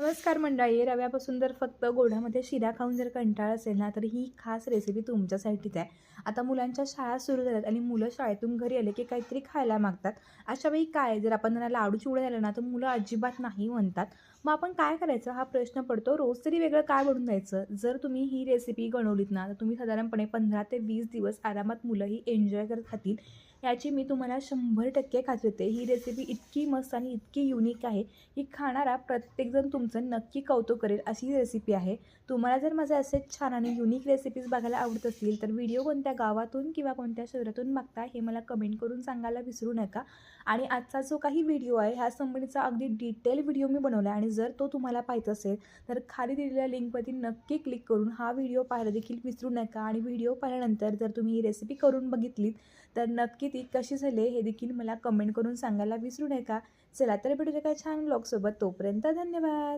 नमस्कार मंडळी रव्यापासून जर फक्त गोडामध्ये शिरा खाऊन जर कंटाळ असेल ना तर ही खास रेसिपी तुमच्यासाठीच आहे. आता मुलांच्या शाळा सुरू झाल्यात आणि मुलं शाळेतून घरी आले की काहीतरी खायला मागतात. अशा वेळी काय? जर आपण त्यांना लाडू चिवडं झालं ना तर मुलं अजिबात नाही म्हणतात. मग आपण काय करायचं? हा प्रश्न पडतो. रोज तरी वेगळं काय बनवून द्यायचं? जर तुम्ही ही रेसिपी बनवलीत ना तर तुम्ही साधारणपणे पंधरा ते वीस दिवस आरामात मुलं ही एन्जॉय करत खातील याची मी तुम्हाला शंभर टक्के खात्री ही रेसिपी इतकी मस्त आणि इतकी युनिक आहे ही खाणारा प्रत्येकजण तुमचं नक्की कौतुक करेल अशी रेसिपी आहे. तुम्हाला जर माझे असेच छान आणि युनिक रेसिपीज बघायला आवडत असतील तर व्हिडिओ कोणत्या गावातून किंवा कोणत्या शहरातून बघता हे मला कमेंट करून सांगायला विसरू नका. आणि आजचा जो काही व्हिडिओ आहे ह्या संबंधीचा अगदी डिटेल व्हिडिओ मी बनवला आहे आणि जर तो तुम्हाला पाहिजे असेल तर खाली दिलेल्या लिंकवरती नक्की क्लिक करून हा व्हिडिओ पाहायला देखील विसरू नका. आणि व्हिडिओ पाहिल्यानंतर जर तुम्ही ही रेसिपी करून बघितलीत तर नक्की ती कशी झाली हे देखील मला कमेंट करून सांगायला विसरू नका. चला तर भेटूया काय छान ब्लॉगसोबत तोपर्यंत धन्यवाद.